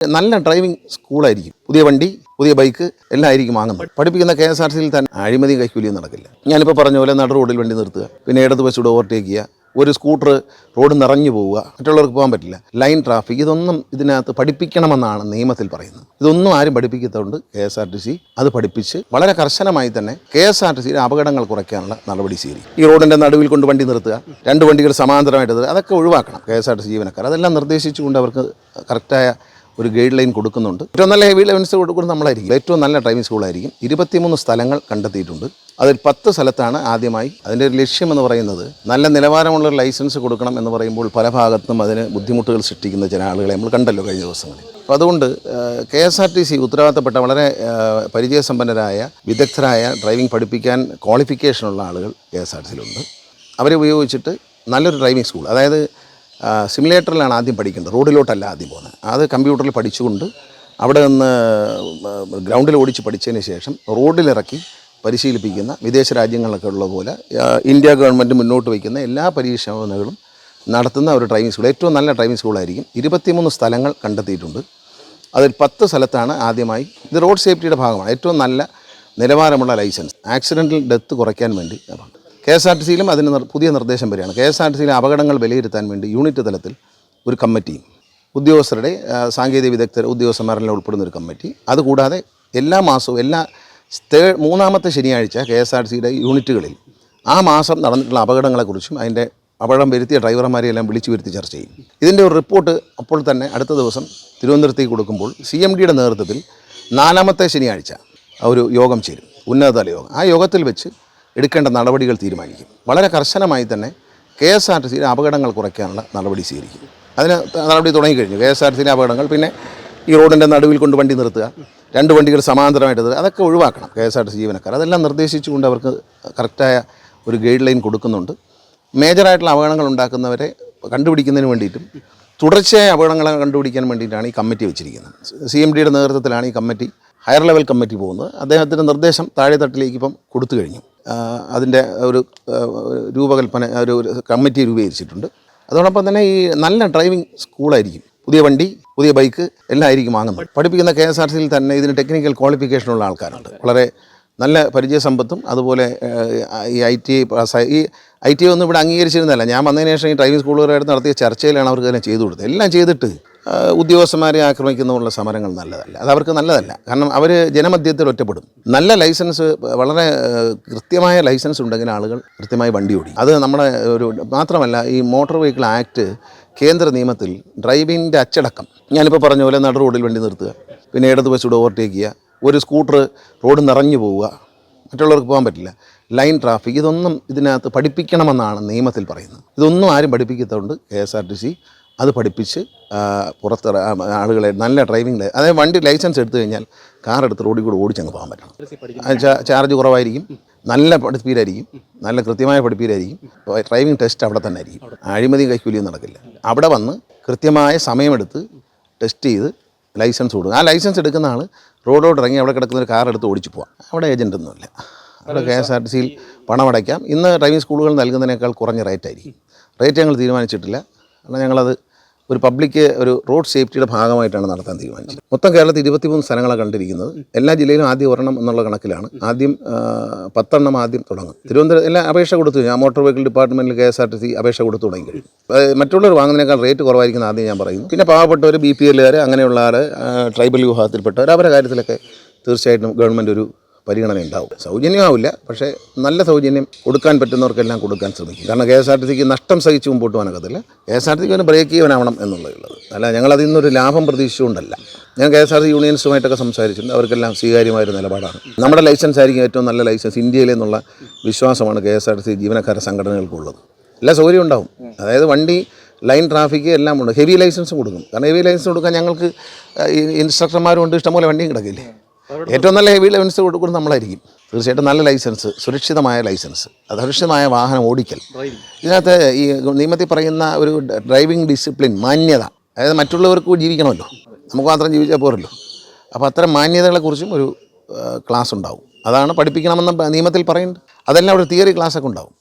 നല്ല ഡ്രൈവിംഗ് സ്കൂളായിരിക്കും പുതിയ വണ്ടി പുതിയ ബൈക്ക് എല്ലാം ആയിരിക്കും വാങ്ങുന്നത്. പഠിപ്പിക്കുന്ന കെ എസ് ആർ സിയിൽ തന്നെ അഴിമതി കൈക്കൂലിയും നടക്കില്ല. ഞാനിപ്പോൾ പറഞ്ഞ പോലെ നട റോഡിൽ വണ്ടി നിർത്തുക പിന്നെ ഇടത് വശത്തൂടെ ഓവർടേക്ക് ചെയ്യുക ഒരു സ്കൂട്ടർ റോഡ് നിറഞ്ഞു പോവുക മറ്റുള്ളവർക്ക് പോകാൻ പറ്റില്ല. ലൈൻ ട്രാഫിക് ഇതൊന്നും ഇതിനകത്ത് പഠിപ്പിക്കണമെന്നാണ് നിയമത്തിൽ പറയുന്നത്. ഇതൊന്നും ആരും പഠിപ്പിക്കാത്തതുകൊണ്ട് K S R T C അത് പഠിപ്പിച്ച് വളരെ കർശനമായി തന്നെ കെ എസ് ആർ ടി സിയുടെ അപകടങ്ങൾ കുറയ്ക്കാനുള്ള നടപടി സ്വീകരിക്കും. ഈ റോഡിന്റെ നടുവിൽ കൊണ്ട് വണ്ടി നിർത്തുക രണ്ട് വണ്ടികൾ സമാന്തരമായിട്ട് അതൊക്കെ ഒഴിവാക്കണം K S R T C ജീവനക്കാർ. അതെല്ലാം നിർദ്ദേശിച്ചുകൊണ്ട് അവർക്ക് കറക്റ്റായ ഒരു ഗൈഡ് ലൈൻ കൊടുക്കുന്നുണ്ട്. ഏറ്റവും നല്ല ഹെവി ലെവൻസ് കൊടുക്കുന്നത് നമ്മളായിരിക്കും. ഏറ്റവും നല്ല ഡ്രൈവിംഗ് സ്കൂളായിരിക്കും ഇരുപത്തിമൂന്ന് സ്ഥലങ്ങൾ കണ്ടെത്തിയിട്ടുണ്ട്. അതിൽ പത്ത് സ്ഥലത്താണ് ആദ്യമായി അതിന്റെ ഒരു ലക്ഷ്യം എന്ന് പറയുന്നത് നല്ല നിലവാരമുള്ള ലൈസൻസ് കൊടുക്കണം എന്ന് പറയുമ്പോൾ പല ഭാഗത്തും അതിന് ബുദ്ധിമുട്ടുകൾ സൃഷ്ടിക്കുന്ന ചില ആളുകളെ നമ്മൾ കണ്ടല്ലോ കഴിഞ്ഞ ദിവസങ്ങളിൽ. അപ്പോൾ അതുകൊണ്ട് K S R T C ഉത്തരവാദിത്തപ്പെട്ട വളരെ പരിചയസമ്പന്നരായ വിദഗ്ധരായ ഡ്രൈവിംഗ് പഠിപ്പിക്കാൻ ക്വാളിഫിക്കേഷനുള്ള ആളുകൾ കെ എസ് ആർ ടി സിയിലുണ്ട്. അവരെ ഉപയോഗിച്ചിട്ട് നല്ലൊരു ഡ്രൈവിംഗ് സ്കൂൾ അതായത് സിമുലേറ്ററിലാണ് ആദ്യം പഠിക്കേണ്ടത്. റോഡിലോട്ടല്ല ആദ്യം പോകുന്നത്. അത് കമ്പ്യൂട്ടറിൽ പഠിച്ചുകൊണ്ട് അവിടെ നിന്ന് ഗ്രൗണ്ടിൽ ഓടിച്ച് പഠിച്ചതിന് ശേഷം റോഡിലിറക്കി പരിശീലിപ്പിക്കുന്ന വിദേശ രാജ്യങ്ങളിലൊക്കെ പോലെ ഇന്ത്യ ഗവൺമെന്റ് മുന്നോട്ട് വയ്ക്കുന്ന എല്ലാ പരീക്ഷണങ്ങളും നടത്തുന്ന ഒരു ഡ്രൈവിംഗ് സ്കൂൾ ഏറ്റവും നല്ല ഡ്രൈവിംഗ് സ്കൂളായിരിക്കും ഇരുപത്തിമൂന്ന് സ്ഥലങ്ങൾ കണ്ടെത്തിയിട്ടുണ്ട്. അതിൽ പത്ത് സ്ഥലത്താണ് ആദ്യമായി. ഇത് റോഡ് സേഫ്റ്റിയുടെ ഭാഗമാണ്. ഏറ്റവും നല്ല നിലവാരമുള്ള ലൈസൻസ് ആക്സിഡന്റിൽ ഡെത്ത് കുറയ്ക്കാൻ വേണ്ടി. കെ എസ് ആർ ടി സിയിലും അതിന് പുതിയ നിർദ്ദേശം വരികയാണ്. കെ എസ് ആർ ടി സിയിലെ അപകടങ്ങൾ വിലയിരുത്താൻ വേണ്ടി യൂണിറ്റ് തലത്തിൽ ഒരു കമ്മിറ്റി ഉദ്യോഗസ്ഥരുടെ സാങ്കേതിക വിദഗ്ധർ ഉദ്യോഗസ്ഥന്മാരെല്ലാം ഉൾപ്പെടുന്ന ഒരു കമ്മിറ്റി. അതുകൂടാതെ എല്ലാ മാസവും എല്ലാ തേ മൂന്നാമത്തെ ശനിയാഴ്ച കെ എസ് ആർ ടി സിയുടെ യൂണിറ്റുകളിൽ ആ മാസം നടന്നിട്ടുള്ള അപകടങ്ങളെക്കുറിച്ചും അതിന്റെ അപകടം വരുത്തിയ ഡ്രൈവർമാരെ എല്ലാം വിളിച്ചു വരുത്തി ചർച്ച ചെയ്യും. ഇതിന്റെ ഒരു റിപ്പോർട്ട് അപ്പോൾ തന്നെ അടുത്ത ദിവസം തിരുവനന്തപുരത്തേക്ക് കൊടുക്കുമ്പോൾ സി എം ഡിയുടെ നേതൃത്വത്തിൽ നാലാമത്തെ ശനിയാഴ്ച ഒരു യോഗം ചേരും ഉന്നതതല യോഗം. ആ യോഗത്തിൽ വെച്ച് എടുക്കേണ്ട നടപടികൾ തീരുമാനിക്കും. വളരെ കർശനമായി തന്നെ കെ എസ് ആർ ടി സിയിലെ അപകടങ്ങൾ കുറയ്ക്കാനുള്ള നടപടി സ്വീകരിക്കും. അതിന് നടപടി തുടങ്ങിക്കഴിഞ്ഞു കെ എസ് ആർ ടി സിയിലെ അപകടങ്ങൾ പിന്നെ ഈ റോഡിന്റെ നടുവിൽ കൊണ്ട് വണ്ടി നിർത്തുക രണ്ട് വണ്ടികൾ സമാന്തരമായിട്ട് നിർത്തുക അതൊക്കെ ഒഴിവാക്കണം K S R T C ജീവനക്കാർ. അതെല്ലാം നിർദ്ദേശിച്ചുകൊണ്ട് അവർക്ക് കറക്റ്റായ ഒരു ഗൈഡ് ലൈൻ കൊടുക്കുന്നുണ്ട്. മേജറായിട്ടുള്ള അപകടങ്ങൾ ഉണ്ടാക്കുന്നവരെ കണ്ടുപിടിക്കുന്നതിന് വേണ്ടിയിട്ടും തുടർച്ചയായ അപകടങ്ങളെ കണ്ടുപിടിക്കാൻ വേണ്ടിയിട്ടാണ് ഈ കമ്മിറ്റി വെച്ചിരിക്കുന്നത്. സി എം ഡിയുടെ നേതൃത്വത്തിലാണ് ഈ കമ്മിറ്റി ഹയർ ലെവൽ കമ്മിറ്റി പോകുന്നത്. അദ്ദേഹത്തിന്റെ നിർദ്ദേശം താഴെ തട്ടിലേക്ക് ഇപ്പം കൊടുത്തു കഴിഞ്ഞു. അതിന്റെ ഒരു രൂപകൽപ്പന ഒരു കമ്മിറ്റി രൂപീകരിച്ചിട്ടുണ്ട്. അതോടൊപ്പം തന്നെ ഈ നല്ല ഡ്രൈവിംഗ് സ്കൂളായിരിക്കും. പുതിയ വണ്ടി പുതിയ ബൈക്ക് എല്ലാം ആയിരിക്കും വാങ്ങുന്നത്. പഠിപ്പിക്കുന്ന കെ എസ് ആർ സിയിൽ തന്നെ ഇതിന് ടെക്നിക്കൽ ക്വാളിഫിക്കേഷനുള്ള ആൾക്കാരുണ്ട്. വളരെ നല്ല പരിചയസമ്പത്തും അതുപോലെ ഈ ഐ ടി പാസ്സായി ഈ ഐ ടി ഒന്നും ഇവിടെ അംഗീകരിച്ചിരുന്നല്ല ഞാൻ വന്നതിന് ശേഷം ഈ ഡ്രൈവിംഗ് സ്കൂളുകാരായിട്ട് നടത്തിയ ചർച്ചയിലാണ് അവർക്ക് തന്നെ ചെയ്തു കൊടുത്തത്. എല്ലാം ചെയ്തിട്ട് ഉദ്യോഗസ്ഥന്മാരെ ആക്രമിക്കുന്നതുള്ള സമരങ്ങൾ നല്ലതല്ല. അത് അവർക്ക് നല്ലതല്ല. കാരണം അവർ ജനമധ്യത്തിൽ ഒറ്റപ്പെടും. നല്ല ലൈസൻസ് വളരെ കൃത്യമായ ലൈസൻസ് ഉണ്ടെങ്കിൽ ആളുകൾ കൃത്യമായി വണ്ടി ഓടി. അത് നമ്മുടെ ഒരു മാത്രമല്ല ഈ മോട്ടോർ വെഹിക്കിൾ ആക്ട് കേന്ദ്ര നിയമത്തിൽ ഡ്രൈവിങ്ങിന്റെ അച്ചടക്കം ഞാനിപ്പോൾ പറഞ്ഞ പോലെ നട റോഡിൽ വണ്ടി നിർത്തുക പിന്നെ ഇടത് വശൂടെ ഓവർടേക്ക് ചെയ്യുക ഒരു സ്കൂട്ടർ റോഡ് നിറഞ്ഞു പോവുക മറ്റുള്ളവർക്ക് പോകാൻ പറ്റില്ല. ലൈൻ ട്രാഫിക് ഇതൊന്നും ഇതിനകത്ത് പഠിപ്പിക്കണമെന്നാണ് നിയമത്തിൽ പറയുന്നത്. ഇതൊന്നും ആരും പഠിപ്പിക്കാത്തതുകൊണ്ട് K S R T C അത് പഠിപ്പിച്ച് പുറത്ത് ആളുകളെ നല്ല ഡ്രൈവിംഗ് അതായത് വണ്ടി ലൈസൻസ് എടുത്തു കഴിഞ്ഞാൽ കാർ എടുത്ത് റോഡിൽ കൂടെ ഓടിച്ചങ്ങ് പോകാൻ പറ്റണം. ചാർജ് കുറവായിരിക്കും. നല്ല പഠിപ്പീരായിരിക്കും നല്ല കൃത്യമായ പഠിപ്പീരായിരിക്കും ഡ്രൈവിംഗ് ടെസ്റ്റ് അവിടെ തന്നെ ആയിരിക്കും. അഴിമതി കൈക്കൂലിയും നടക്കില്ല. അവിടെ വന്ന് കൃത്യമായ സമയമെടുത്ത് ടെസ്റ്റ് ചെയ്ത് ലൈസൻസ് കൊടുക്കും. ആ ലൈസൻസ് എടുക്കുന്ന ആൾ റോഡോട് ഇറങ്ങി അവിടെ കിടക്കുന്ന ഒരു കാർ എടുത്ത് ഓടിച്ചു പോകാം അവിടെ ഏജന്റ് ഒന്നുമില്ല അവിടെ കെ എസ് ആർ ടി സിയിൽ പണം അടയ്ക്കാം. ഇന്ന് ഡ്രൈവിംഗ് സ്കൂളുകൾ നൽകുന്നതിനേക്കാൾ കുറഞ്ഞ റേറ്റ് ആയിരിക്കും. റേറ്റ് ഞങ്ങൾ തീരുമാനിച്ചിട്ടില്ല. കാരണം ഞങ്ങളത് ഒരു പബ്ലിക് ഒരു റോഡ് സേഫ്റ്റിയുടെ ഭാഗമായിട്ടാണ് നടത്താൻ തീരുമാനിച്ചത്. മൊത്തം കേരളത്തിൽ ഇരുപത്തിമൂന്ന് സ്ഥലങ്ങളാണ് കണ്ടിരിക്കുന്നത്. എല്ലാ ജില്ലയിലും ആദ്യം ഒരെണ്ണം എന്നുള്ള കണക്കിലാണ്. ആദ്യം പത്തെണ്ണം ആദ്യം തുടങ്ങും. തിരുവനന്തപുരം എല്ലാം അപേക്ഷ കൊടുത്തു. ഞാൻ മോട്ടോർ വെഹിക്കിൾ ഡിപ്പാർട്ട്മെന്റിൽ K S R T C അപേക്ഷ കൊടുത്തു തുടങ്ങി. മറ്റുള്ളവർ വാങ്ങുന്നതിനേക്കാൾ റേറ്റ് കുറവായിരിക്കുന്ന ആദ്യം ഞാൻ പറയുന്നു. പിന്നെ പാവപ്പെട്ടവർ ബി പി എല്ലുകാർ അങ്ങനെയുള്ള ആൾ ട്രൈബൽ വിഭാഗത്തിൽപ്പെട്ടവർ അവരുടെ കാര്യത്തിലൊക്കെ തീർച്ചയായിട്ടും ഗവൺമെന്റ് ഒരു പരിഗണന ഉണ്ടാവും സൗജന്യമാവില്ല പക്ഷേ നല്ല സൗജന്യം കൊടുക്കാൻ പറ്റുന്നവർക്കെല്ലാം കൊടുക്കാൻ ശ്രമിക്കും. കാരണം കെ എസ് ആർ ടി സിക്ക് നഷ്ടം സഹിച്ച് മുമ്പോട്ട് പോകാനൊക്കത്തില്ല. കെ എസ് ആർ ടി സിക്ക് അവന് ബ്രേക്ക് ചെയ്യാനാവണം എന്നുള്ളത് അല്ല ഞങ്ങൾ അതിൽ നിന്നൊരു ലാഭം പ്രതീക്ഷിച്ചുകൊണ്ടല്ല. ഞാൻ കെ എസ് ആർ ടി യൂണിയൻസുമായിട്ടൊക്കെ സംസാരിച്ചിട്ടുണ്ട്. അവർക്കെല്ലാം സ്വീകാര്യമായ ഒരു നിലപാടാണ്. നമ്മുടെ ലൈസൻസ് ആയിരിക്കും ഏറ്റവും നല്ല ലൈസൻസ് ഇന്ത്യയിലെ എന്നുള്ള വിശ്വാസമാണ് K S R T C ജീവനക്കാര സംഘടനകൾക്കുള്ളത്. എല്ലാ സൗകര്യം ഉണ്ടാവും. അതായത് വണ്ടി ലൈൻ ട്രാഫിക് എല്ലാം ഉണ്ട്. ഹെവി ലൈസൻസ് കൊടുക്കും. കാരണം ഹെവി ലൈസൻസ് കൊടുക്കാൻ ഞങ്ങൾക്ക് ഇൻസ്ട്രക്ടർമാരും ഉണ്ട്. ഇഷ്ടംപോലെ വണ്ടിയും കിടക്കില്ലേ? ഏറ്റവും നല്ല ഹെവി ലൈസൻസ് കൊടുക്കുന്നത് നമ്മളായിരിക്കും. തീർച്ചയായിട്ടും നല്ല ലൈസൻസ് സുരക്ഷിതമായ ലൈസൻസ് അത് സുരക്ഷിതമായ വാഹനം ഓടിക്കൽ. ഇതിനകത്ത് ഈ നിയമത്തിൽ പറയുന്ന ഒരു ഡ്രൈവിംഗ് ഡിസിപ്ലിൻ മാന്യത. അതായത് മറ്റുള്ളവർക്ക് ജീവിക്കണമല്ലോ. നമുക്ക് മാത്രം ജീവിച്ചാൽ പോരല്ലോ. അപ്പോൾ അത്തരം മാന്യതകളെക്കുറിച്ചും ഒരു ക്ലാസ് ഉണ്ടാവും. അതാണ് പഠിപ്പിക്കണമെന്ന് നിയമത്തിൽ പറയുന്നത്. അതെല്ലാം ഒരു തിയറി ക്ലാസ്സൊക്കെ ഉണ്ടാവും.